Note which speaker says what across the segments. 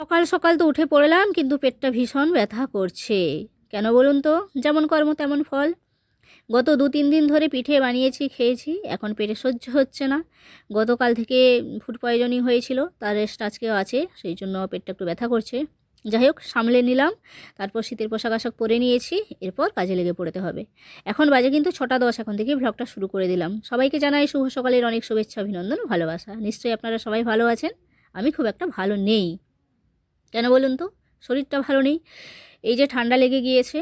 Speaker 1: সকাল সকাল তো উঠে পড়লাম, কিন্তু পেটটা ভীষণ ব্যথা করছে। কেন বলুন তো? যেমন কর্ম, তেমন ফল। গত দু তিন দিন ধরে পিঠে বানিয়েছি, খেয়েছি, এখন পেটে সহ্য হচ্ছে না। গতকাল থেকে ফুড পয়জনিং হয়েছিল, তার রেস্ট আজকেও আছে, সেই জন্য পেটটা একটু ব্যথা করছে। যাই হোক, সামলে নিলাম, তারপর শীতের পোশাক আশাক পরে নিয়েছি, এরপর কাজে লেগে পড়তে হবে। এখন বাজে কিন্তু ছটা দশ, এখন থেকে ব্লগটা শুরু করে দিলাম। সবাইকে জানাই শুভ সকালের অনেক শুভেচ্ছা, অভিনন্দন, ভালোবাসা। নিশ্চয়ই আপনারা সবাই ভালো আছেন, আমি খুব একটা ভালো নেই। কেন বলুন তো? শরীরটা ভালো নেই। এই যে ঠান্ডা লেগে গিয়েছে,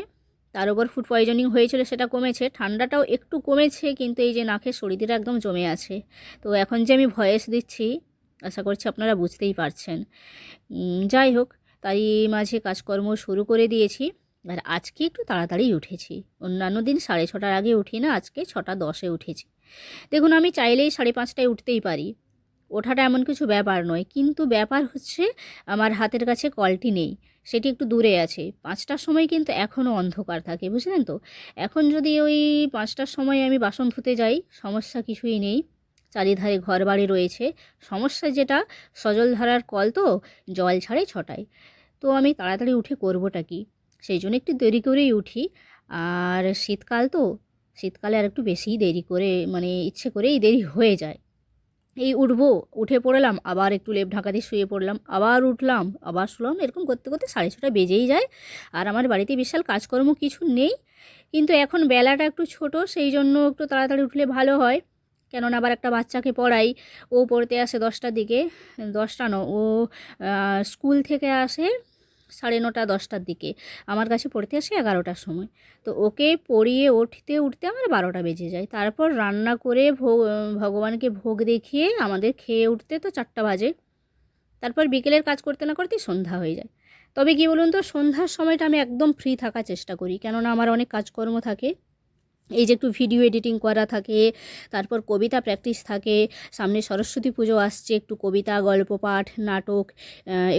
Speaker 1: তার উপর ফুড পয়জনিং হয়েছিল, সেটা কমেছে। ঠান্ডাটাও একটু কমেছে, কিন্তু এই যে নাকের শরীরটা একদম জমে আছে। তো এখন যে আমি ভয়েস দিচ্ছি, আশা করছি আপনারা বুঝতেই পারছেন। যাই হোক তাই মাঝে কাজকর্ম শুরু করে দিয়েছি। আর আজকে একটু তাড়াতাড়ি উঠেছি। অন্যান্য দিন সাড়ে ছটার আগে উঠি না, আজকে ছটা দশে উঠেছি। দেখুন, আমি চাইলেই সাড়ে পাঁচটায় উঠতেই পারি। ওঠাটা এমন কিছু ব্যাপার নয়। কিন্তু ব্যাপার হচ্ছে, আমার হাতের কাছে কলটি নেই। সেটি একটু দূরে আছে। পাঁচটার সময় কিন্তু এখনও অন্ধকার থাকে, বুঝলেন তো? এখন যদি ওই পাঁচটার সময় আমি বাসন ধুতে যাই, সমস্যা কিছুই নেই। চারিধারে ঘর বাড়ি রয়েছে। সমস্যা যেটা, সজল ধারার কল তো জল ছাড়ে ছটায়। তো আমি তাড়াতাড়ি উঠে করবোটা কি? সেই জন্য একটু দেরি করেই উঠি। আর শীতকাল তো, শীতকালে আর একটু বেশিই দেরি করে মানে ইচ্ছে করেই দেরি হয়ে যায়। এই উঠবো, উঠে পড়লাম, আবার একটু লেপ ঢাকা দিয়ে শুয়ে পড়লাম, আবার উঠলাম, আবার শুলাম, এরকম করতে করতে সাড়ে ছটা বেজেই যায়। আর আমার বাড়িতে বিশাল কাজকর্ম কিছু নেই, কিন্তু এখন বেলাটা একটু ছোট, সেই জন্য একটু তাড়াতাড়ি উঠলে ভালো হয়। কেননা আবার একটা বাচ্চাকে পড়াই, ও পড়তে আসে দশটার দিকে, দশটা ন ও স্কুল থেকে আসে সাড়ে নটা, দশটার দিকে। আমার কাছে পড়তে আসে এগারোটার সময়। তো ওকে পড়িয়ে উঠতে উঠতে আমার বারোটা বেজে যায়। তারপর রান্না করে ভোগ, ভগবানকে ভোগ দেখিয়ে আমাদের খেয়ে উঠতে তো চারটা বাজে। তারপর বিকেলের কাজ করতে না করতে সন্ধ্যা হয়ে যায়। তবে কী বলুন তো, সন্ধ্যার সময়টা আমি একদম ফ্রি থাকার চেষ্টা করি। কেননা আমার অনেক কাজকর্ম থাকে। এই যে একটু ভিডিও এডিটিং করা থাকে, তারপর কবিতা প্র্যাকটিস থাকে, সামনে সরস্বতী পুজো আসছে, একটু কবিতা, গল্প, পাঠ, নাটক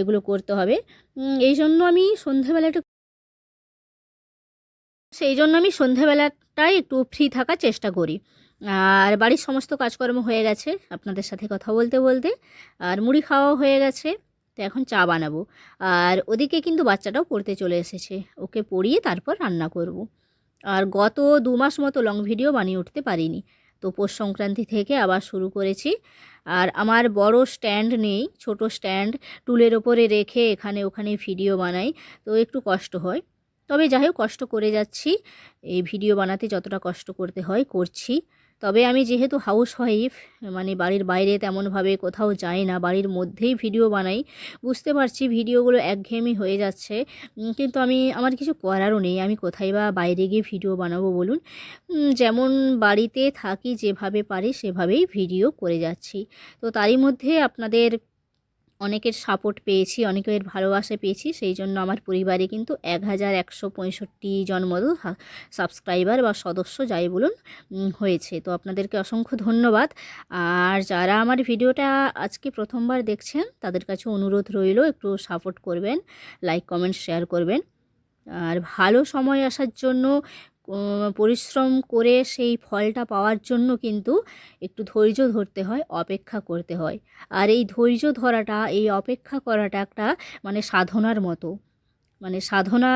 Speaker 1: এগুলো করতে হবে। এই জন্য আমি সন্ধেবেলা একটু সেই জন্য আমি সন্ধেবেলাটাই একটু ফ্রি থাকার চেষ্টা করি। আর বাড়ির সমস্ত কাজকর্ম হয়ে গেছে, আপনাদের সাথে কথা বলতে বলতে। আর মুড়ি খাওয়াও হয়ে গেছে, তো এখন চা বানাবো। আর ওদিকে কিন্তু বাচ্চাটাও পড়তে চলে এসেছে, ওকে পড়িয়ে তারপর রান্না করব। আর গত দু মাস মতো লং ভিডিও বানিয়ে উঠতে পারিনি। তো পৌষ সংক্রান্তি থেকে আবার শুরু করেছি। আর আমার বড় স্ট্যান্ড নেই, ছোট স্ট্যান্ড টুলের ওপরে রেখে এখানে ওখানে ভিডিও বানাই। তো একটু কষ্ট হয়। তবে যাই হোক, কষ্ট করে যাচ্ছি। এই ভিডিও বানাতে যতটা কষ্ট করতে হয়, করছি। তবে আমি যেহেতু হাউস ওয়াইফ মানে বাড়ির বাইরে তেমনভাবে কোথাও যাই না, বাড়ির মধ্যেই ভিডিও বানাই, বুঝতে পারছি ভিডিওগুলো একঘেয়েমি হয়ে যাচ্ছে। কিন্তু আমি, আমার কিছু করারও নেই, আমি কোথায় বা বাইরে গিয়ে ভিডিও বানাবো বলুন? যেমন বাড়িতে থাকি যেভাবে পারি সেভাবেই ভিডিও করে যাচ্ছি। তো তারই মধ্যে আপনাদের অনেকের সাপোর্ট পেয়েছি, অনেকের ভালোবাসা পেয়েছি, সেই জন্য আমার পরিবারে কিন্তু এক হাজার একশো পঁয়ষট্টি জন সাবস্ক্রাইবার বা সদস্য যাই বলুন হয়েছে। তো আপনাদেরকে অসংখ্য ধন্যবাদ। আর যারা আমার ভিডিওটা আজকে প্রথমবার দেখছেন, তাদের কাছে অনুরোধ রইল, একটু সাপোর্ট করবেন লাইক কমেন্ট শেয়ার করবেন। আর ভালো সময় আসার জন্য পরিশ্রম করে সেই ফলটা পাওয়ার জন্য কিন্তু একটু ধৈর্য ধরতে হয়, অপেক্ষা করতে হয়। আর এই ধৈর্য ধরাটা, এই অপেক্ষা করাটা একটা মানে সাধনার মতো। মানে সাধনা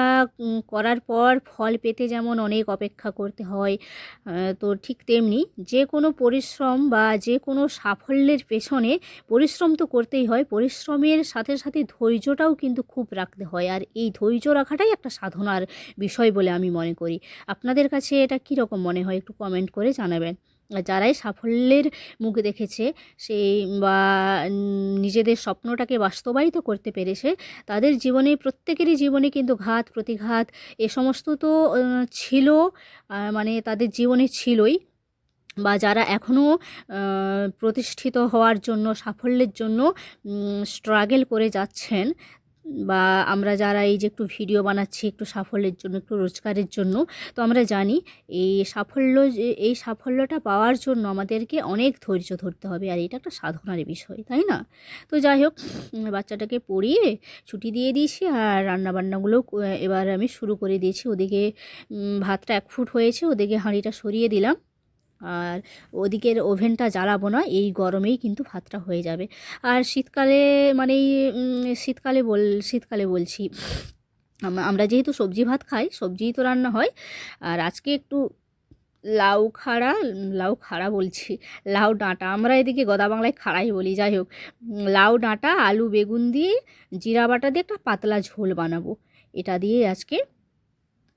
Speaker 1: করার পর ফল পেতে যেমন অনেক অপেক্ষা করতে হয় তো ঠিক তেমনি যে কোনো পরিশ্রম বা যে কোনো সাফল্যের পেছনে পরিশ্রম তো করতেই হয়, পরিশ্রমের সাথে সাথে ধৈর্যটাও কিন্তু খুব রাখতে হয়। আর এই ধৈর্য রাখাটাই একটা সাধনার বিষয় বলে আমি মনে করি। আপনাদের কাছে এটা কীরকম মনে হয় একটু কমেন্ট করে জানাবেন। যারাই সাফল্যের মুখ দেখেছে সেই বা নিজেদের স্বপ্নটাকে বাস্তবায়িত করতে পেরেছে, তাদের জীবনে, প্রত্যেকেরই জীবনে কিন্তু ঘাত, প্রতিঘাত, এ সমস্ত তো ছিল মানে তাদের জীবনে ছিলই বা যারা এখনও প্রতিষ্ঠিত হওয়ার জন্য, সাফল্যের জন্য স্ট্রাগেল করে যাচ্ছেন বা আমরা যারা এই যে একটু ভিডিও বানাচ্ছি, একটু সাফল্যের জন্য, একটু রোজগারের জন্য, তো আমরা জানি এই সাফল্য এই সাফল্যটা পাওয়ার জন্য আমাদেরকে অনেক ধৈর্য ধরতে হবে। আর এটা একটা সাধনার বিষয়, তাই না? তো যাই হোক বাচ্চাটাকে পড়িয়ে ছুটি দিয়ে দিয়েছি আর রান্নাবান্নাগুলো এবার আমি শুরু করে দিয়েছি। ওদিকে ভাতটা এক ফুট হয়েছে, ওদিকে হাঁড়িটা সরিয়ে দিলাম। আর ওদিকের ওভেনটা জ্বালাবো না, এই গরমেই কিন্তু ভাতটা হয়ে যাবে। আর শীতকালে মানে শীতকালে বল, শীতকালে বলছি আমরা যেহেতু সবজি ভাত খাই, সবজিই তো রান্না হয়, আর আজকে একটু লাউ খাড়া লাউ খাড়া বলছি, লাউ ডাঁটা, আমরা এদিকে গদা বাংলায় খাড়াই বলি, যাই হোক লাউ ডাঁটা, আলু বেগুন দিয়ে জিরা বাটা দিয়ে একটা পাতলা ঝোল বানাবো, এটা দিয়ে আজকে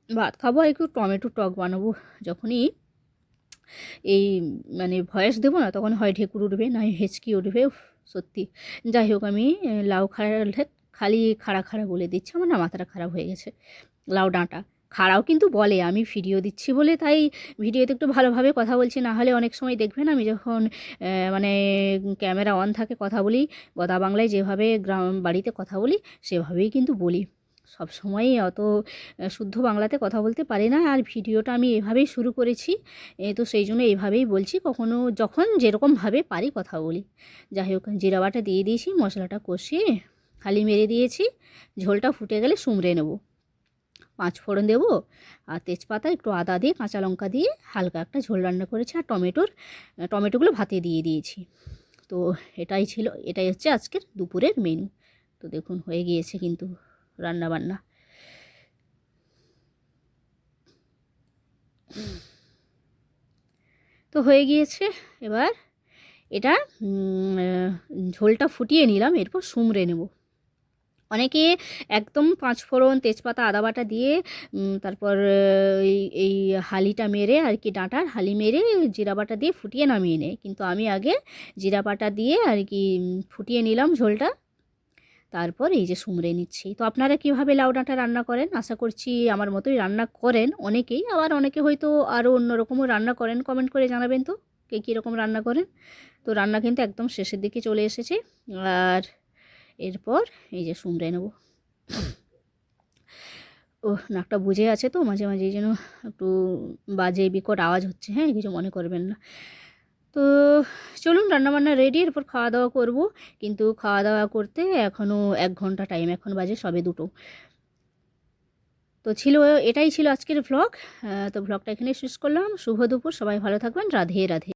Speaker 1: ভাত খাব আর একটু টমেটো টক বানাবো, যখনই এই মানে ভয়েস দেবো না, তখন হয় ঢেকুর উঠবে নয় হেঁচকি উঠবে সত্যি। যাই হোক, আমি লাউ খাড়া খালি খাড়া খাড়া বলে দিচ্ছি, আমার না মাথাটা খারাপ হয়ে গেছে, লাউ ডাঁটা। খাড়াও কিন্তু বলে, আমি ভিডিও দিচ্ছি বলে, তাই ভিডিওতে একটু ভালোভাবে কথা বলছি, না হলে অনেক সময় দেখবেন আমি যখন মানে ক্যামেরা অন থাকে, কথা বলি, গদা বাংলায় যেভাবে গ্রাম, বাড়িতে কথা বলি, সেভাবেই কিন্তু বলি। সব সময় অত শুদ্ধ বাংলাতে কথা বলতে পারি না। আর ভিডিওটা আমি এভাবেই শুরু করেছি। তো সেই জন্য এইভাবেই বলছি, কখনো যখন যেরকমভাবে পারি কথা বলি। যাই হোক জিরা বাটা দিয়ে দিয়েছি, মশলাটা কষিয়ে খালি মেরে দিয়েছি। ঝোলটা ফুটে গেলে সুমড়ে নেব। পাঁচ ফোড়ন দেবো আর তেজপাতা, একটু আদা দিয়ে, কাঁচা লঙ্কা দিয়ে হালকা একটা ঝোল রান্না করেছি আর টমেটোর টমেটোগুলো ভাতে দিয়ে দিয়েছি। তো এটাই ছিল, এটাই হচ্ছে আজকের দুপুরের মেনু তো দেখুন, হয়ে গিয়েছে কিন্তু। রান্না বান্না তো হয়ে গিয়েছে, এবার এটা ঝোলটা ফুটিয়ে নিলাম, এরপর সুমড়ে নেব। অনেকে একদম পাঁচ ফোড়ন তেজপাতা আদা বাটা দিয়ে তারপর এই হালিটা মেরে আর কি ডাঁটার হালি মেরে জিরা বাটা দিয়ে ফুটিয়ে নামিয়ে নেয়। কিন্তু আমি আগে জিরা বাটা দিয়ে আর কি ফুটিয়ে নিলাম ঝোলটা। তারপর এই যে সুমড়ে নিচ্ছি। তো আপনারা কীভাবে লাউ ডাঁটা রান্না করেন? আশা করছি আমার মতোই রান্না করেন অনেকেই। আবার অনেকে হয়তো আরও অন্যরকমও রান্না করেন। কমেন্ট করে জানাবেন তো, কে কীরকম রান্না করেন? তো রান্না কিন্তু একদম শেষের দিকে চলে এসেছে। আর এরপর এই যে সুমড়ে নেব। ও নাকটা বুঝে আছে তো? মাঝে মাঝে যেন একটু বাজে বিকট আওয়াজ হচ্ছে। হ্যাঁ কিছু মনে করবেন না। তো চলুন রান্নাবান্না রেডি এরপর খাওয়া দাওয়া করব। কিন্তু খাওয়া দাওয়া করতে এখনও এক ঘণ্টা টাইম এখন বাজে সবে দুটো। তো ছিল, এটাই ছিল আজকের ভ্লগ তো ভ্লগটা এখানে শেষ করলাম। শুভ দুপুর, সবাই ভালো থাকবেন। রাধে রাধে।